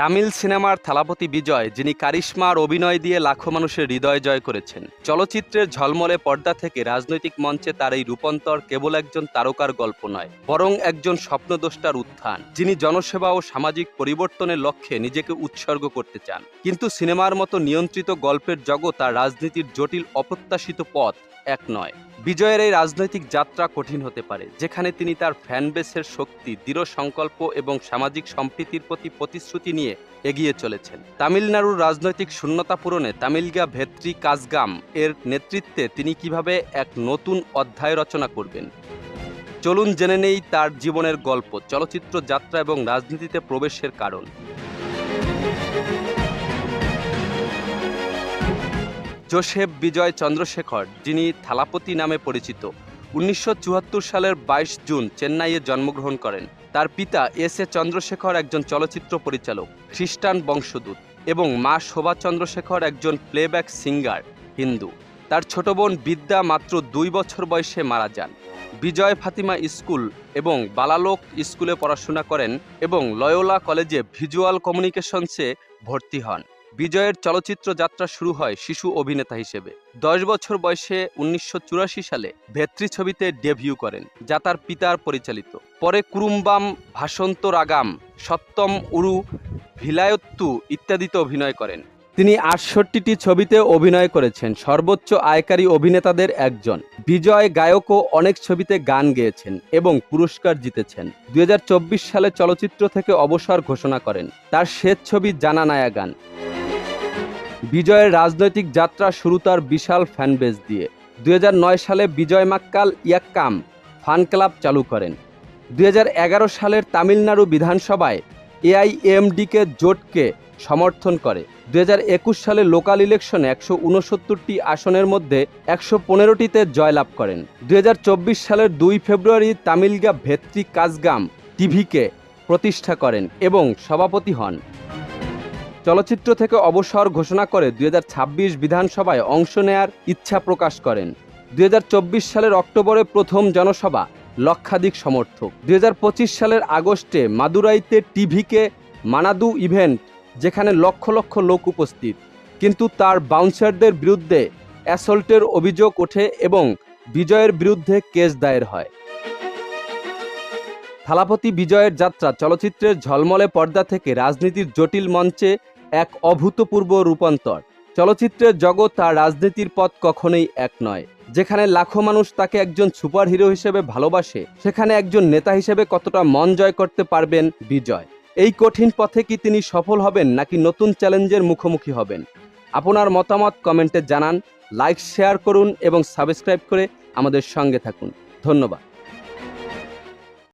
তামিল সিনেমার থালাপতি বিজয়, যিনি কারিশ্মার অভিনয় দিয়ে লাখো মানুষের হৃদয় জয় করেছেন। চলচ্চিত্রের ঝলমলে পর্দা থেকে রাজনৈতিক মঞ্চে তার এই রূপান্তর কেবল একজন তারকার গল্প নয়, বরং একজন স্বপ্নদ্রষ্টার উত্থান, যিনি জনসেবা ও সামাজিক পরিবর্তনের লক্ষ্যে নিজেকে উৎসর্গ করতে চান। কিন্তু সিনেমার মতো নিয়ন্ত্রিত গল্পের জগৎ আর রাজনীতির জটিল অপ্রত্যাশিত পথ এক নয়। বিজয়ের এই রাজনৈতিক যাত্রা কঠিন হতে পারে, যেখানে তিনি তার ফ্যানবেসের শক্তি, দৃঢ় সংকল্প এবং সামাজিক সম্প্রীতির প্রতি প্রতিশ্রুতি নিয়ে এগিয়ে চলেছেন। তামিলনাড়ুর রাজনৈতিক শূন্যতা পূরণে তামিলগা ভেত্রী কাজগাম এর নেতৃত্বে তিনি কীভাবে এক নতুন অধ্যায় রচনা করবেন? চলুন জেনে নেই তার জীবনের গল্প, চলচ্চিত্র যাত্রা এবং রাজনীতিতে প্রবেশের কারণ। জোসেফ বিজয় চন্দ্রশেখর, যিনি থালাপতি নামে পরিচিত, উনিশশো চুয়াত্তর সালের বাইশ জুন চেন্নাইয়ে জন্মগ্রহণ করেন। তার পিতা এস এ চন্দ্রশেখর একজন চলচ্চিত্র পরিচালক, খ্রিস্টান বংশদূত এবং মা শোভা চন্দ্রশেখর একজন প্লেব্যাক সিঙ্গার, হিন্দু। তার ছোট বোন বিদ্যা মাত্র দুই বছর বয়সে মারা যান। বিজয় ফাতিমা স্কুল এবং বালালোক স্কুলে পড়াশোনা করেন এবং লয়োলা কলেজে ভিজুয়াল কমিউনিকেশনসে ভর্তি হন। বিজয়ের চলচ্চিত্র যাত্রা শুরু হয় শিশু অভিনেতা হিসেবে। দশ বছর বয়সে উনিশশো চুরাশি সালে ভেত্রী ছবিতে ডেবিউ করেন, যা তার পিতার পরিচালিত। পরে কুরুম্বাম, ভাসন্ত রাগাম সত্যম উরু, ভিলায়ত্তু ইত্যাদিতে অভিনয় করেন। তিনি আটষট্টিটি ছবিতে অভিনয় করেছেন, সর্বোচ্চ আয়কারী অভিনেতাদের একজন। বিজয় গায়কও অনেক ছবিতে গান গেয়েছেন এবং পুরস্কার জিতেছেন। দুই হাজার চব্বিশ সালে চলচ্চিত্র থেকে অবসর ঘোষণা করেন। তার শেষ ছবি জানা নায়া গান। বিজয়ের রাজনৈতিক যাত্রা শুরু তার বিশাল ফ্যানবেস দিয়ে। দু হাজার নয় সালে বিজয় মাক্কাল ইয়াক্কাম ফান ক্লাব চালু করেন। দু হাজার এগারো সালের তামিলনাড়ু বিধানসভায় এআইএমডিকে জোটকে সমর্থন করে। দু একুশ সালে লোকাল ইলেকশনে একশো উনসত্তরটি আসনের মধ্যে একশো পনেরোটিতে জয়লাভ করেন। দু হাজার চব্বিশ সালের দুই ফেব্রুয়ারি তামিলগা ভেত্রী কাজগাম টিভিকে প্রতিষ্ঠা করেন এবং সভাপতি হন। চলচ্চিত্র থেকে অবসর ঘোষণা করে দুই হাজার ছাব্বিশ বিধানসভায় অংশ নেয়ার ইচ্ছা প্রকাশ করেন। দুই হাজার চব্বিশ সালের অক্টোবরে প্রথম জনসভা লক্ষাধিক সমর্থক। দুই হাজার পঁচিশ সালের আগস্টে মাদুরাইতে টিভিকে মানাদু ইভেন্ট, যেখানে লক্ষ লক্ষ লোক উপস্থিত। কিন্তু তার বাউন্সারদের বিরুদ্ধে অ্যাসল্টের অভিযোগ ওঠে এবং বিজয়ের বিরুদ্ধে কেস দায়ের হয়। থালাপতি বিজয়ের যাত্রা চলচ্চিত্রের ঝলমলে পর্দা থেকে রাজনীতির জটিল মঞ্চে এক অভূতপূর্ব রূপান্তর। চলচ্চিত্রের জগৎ আর রাজনীতির পথ কখনোই এক নয়। যেখানে লাখো মানুষ তাকে একজন সুপার হিরো হিসেবে ভালোবাসে, সেখানে একজন নেতা হিসেবে কতটা মন জয় করতে পারবেন বিজয়। এই কঠিন পথে কি তিনি সফল হবেন, নাকি নতুন চ্যালেঞ্জের মুখোমুখি হবেন? আপনার মতামত কমেন্টে জানান, লাইক, শেয়ার করুন এবং সাবস্ক্রাইব করে আমাদের সঙ্গে থাকুন। ধন্যবাদ।